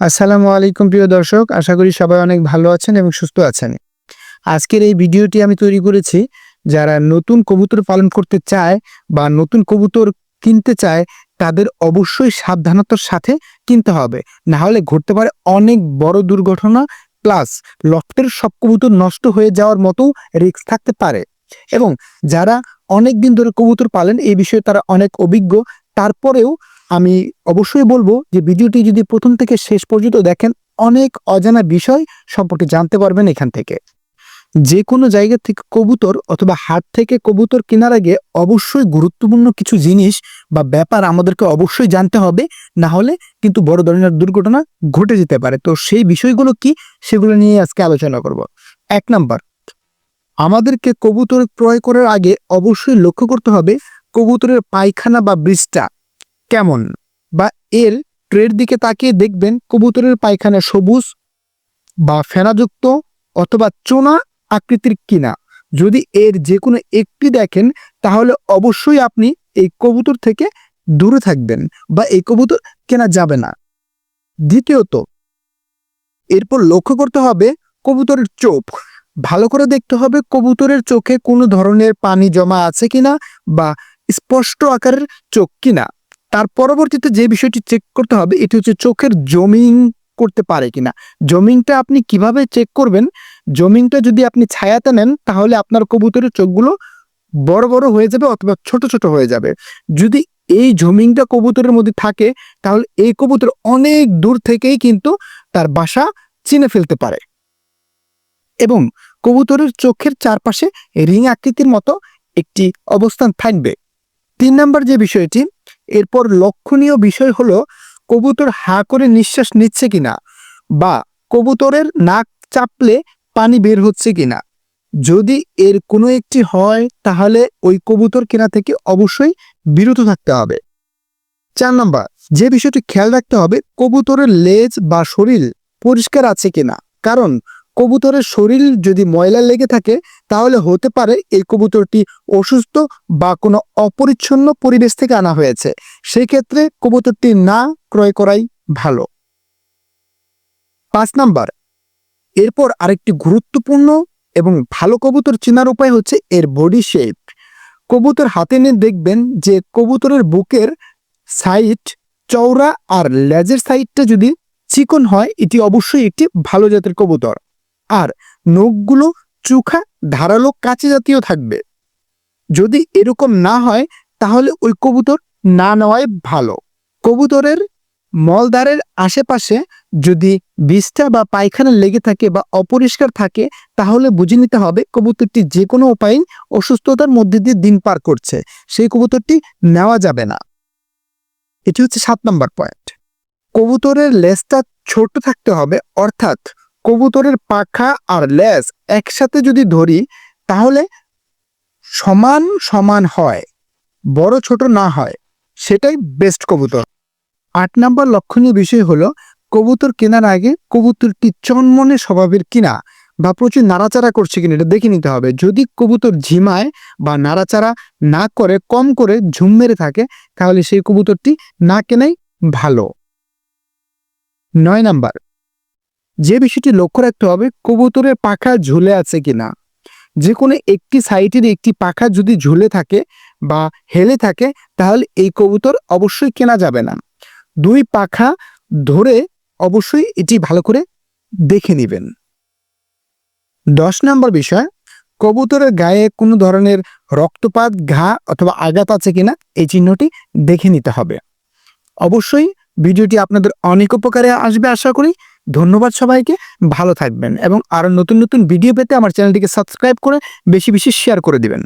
আসসালামু আলাইকুম প্রিয় দর্শক, আশা করি সবাই অনেক ভালো আছেন এবং সুস্থ আছেন। আজকের এই ভিডিওটি আমি তৈরি করেছি, যারা নতুন কবুতর পালন করতে চায় বা নতুন কবুতর কিনতে চায়, তাদের অবশ্যই সাবধানতার সাথে কিনতে হবে। না হলে ঘটতে পারে অনেক বড় দুর্ঘটনা, প্লাস লফটের সব কবুতর নষ্ট হয়ে যাওয়ার মতো রিস্ক থাকতে পারে। এবং যারা অনেক দিন ধরে কবুতর পালেন, এই বিষয়ে তারা অনেক অভিজ্ঞ, তারপরেও আমি অবশ্যই বলব যে ভিডিওটি যদি প্রথম থেকে শেষ পর্যন্ত দেখেন, অনেক অজানা বিষয় সম্পর্কে জানতে পারবেন এখান থেকে। যে কোনো জায়গা থেকে কবুতর অথবা হাট থেকে কবুতর কেনার আগে অবশ্যই গুরুত্বপূর্ণ কিছু জিনিস বা ব্যাপার আমাদেরকে অবশ্যই জানতে হবে, না হলে কিন্তু বড় ধরনের দুর্ঘটনা ঘটে যেতে পারে। তো সেই বিষয়গুলো কি, সেগুলো নিয়ে আজকে আলোচনা করব। এক নাম্বার, আমাদেরকে কবুতর ক্রয় করার আগে অবশ্যই লক্ষ্য করতে হবে কবুতরের পায়খানা বা বৃষ্টা কেমন? বা এর ট্রের দিকে তাকিয়ে দেখবেন কবুতরের পায়খানা সবুজ বা ফেনাযুক্ত অথবা চোনা আকৃতির কিনা। যদি এর যে কোনো একটি দেখেন, তাহলে অবশ্যই আপনি এই কবুতর থেকে দূরে থাকবেন বা এই কবুতর কেনা যাবে না। দ্বিতীয়ত, এরপর লক্ষ্য করতে হবে কবুতরের চোখ। ভালো করে দেখতে হবে কবুতরের চোখে কোনো ধরনের পানি জমা আছে কিনা বা স্পষ্ট আকারের চোখ কিনা। তার পরবর্তীতে যে বিষয়টি চেক করতে হবে, এটি হচ্ছে চোখের জমিং করতে পারে কিনা। জমিংটা আপনি কীভাবে চেক করবেন? জমিংটা যদি আপনি ছায়াতে নেন, তাহলে আপনার কবুতরের চোখগুলো বড় বড় হয়ে যাবে অথবা ছোট ছোট হয়ে যাবে। যদি এই জমিংটা কবুতরের মধ্যে থাকে, তাহলে এই কবুতর অনেক দূর থেকেই কিন্তু তার বাসা চিনে ফেলতে পারে। এবং কবুতরের চোখের চারপাশে রিং আকৃতির মতো একটি অবস্থান থাকবে। তিন নম্বর যে বিষয়টি এরপর লক্ষণীয় বিষয় হলো, কবুতর হা করে নিঃশ্বাস নিচ্ছে কিনা বা কবুতরের নাক চাপলে পানি বের হচ্ছে কিনা। যদি এর কোনো একটি হয়, তাহলে ওই কবুতর কেনা থেকে অবশ্যই বিরত থাকতে হবে। চার নম্বর, যে বিষয়টি খেয়াল রাখতে হবে, কবুতরের লেজ বা শরীর পরিষ্কার আছে কিনা। কারণ কবুতরের শরীর যদি ময়লা লেগে থাকে, তাহলে হতে পারে এই কবুতরটি অসুস্থ বা কোনো অপরিচ্ছন্ন পরিবেশ থেকে আনা হয়েছে। সেই ক্ষেত্রে কবুতরটি না ক্রয় করাই ভালো। পাঁচ নাম্বার, এরপর আরেকটি গুরুত্বপূর্ণ এবং ভালো কবুতর চেনার উপায় হচ্ছে এর বডি শেপ কবুতর হাতে নিয়ে দেখবেন যে কবুতরের বুকের সাইড চওড়া আর লেজের সাইডটা যদি চিকন হয়, এটি অবশ্যই একটি ভালো জাতের কবুতর। আর নখগুলো চুখা ধারালো কাঁচে জাতীয় থাকবে। যদি এরকম না হয়, তাহলে ওই কবুতর না নেওয়াই ভালো। কবুতরের মলদারের আশেপাশে যদি বিষ্ঠা বা পায়খানা লেগে থাকে বা অপরিষ্কার থাকে, তাহলে বুঝে নিতে হবে কবুতরটি যে কোনো উপায়ে অসুস্থতার মধ্যে দিয়ে দিন পার করছে। সেই কবুতরটি নেওয়া যাবে না। এটি হচ্ছে সাত নম্বর পয়েন্ট। কবুতরের লেজটা ছোট থাকতে হবে, অর্থাৎ কবুতরের পাখা আর লেজ একসাথে যদি ধরি, তাহলে সমান সমান হয়, বড় ছোট না হয়। সেটাই বেস্ট কবুতর। আট নাম্বার লক্ষণীয় বিষয় হলো, কবুতর কেনার আগে কবুতরটি চনমনে স্বভাবের কিনা বা প্রচুর নাড়াচাড়া করছে কিনা এটা দেখে নিতে হবে। যদি কবুতর ঝিমায় বা নাড়াচাড়া না করে, কম করে ঝুম মেরে থাকে, তাহলে সেই কবুতরটি না কেনাই ভালো। নয় নাম্বার যে বিষয়টি লক্ষ্য রাখতে হবে, কবুতরের পাখা ঝুলে আছে কিনা। যে কোনো একটি সাইটের একটি পাখা যদি ঝুলে থাকে বা হেলে থাকে, তাহলে এই কবুতর অবশ্যই কেনা যাবে না। দুই পাখা ধরে অবশ্যই এটি ভালো করে দেখে নেবেন। দশ নম্বর বিষয়, কবুতরের গায়ে কোনো ধরনের রক্তপাত, ঘা অথবা আঘাত আছে কিনা, এই চিহ্নটি দেখে নিতে হবে। অবশ্যই ভিডিওটি আপনাদের অনেক উপকারে আসবে, আশা করি। ধন্যবাদ সবাইকে, ভালো থাকবেন এবং আরও নতুন নতুন ভিডিও পেতে আমার চ্যানেলটিকে সাবস্ক্রাইব করে বেশি বেশি শেয়ার করে দিবেন।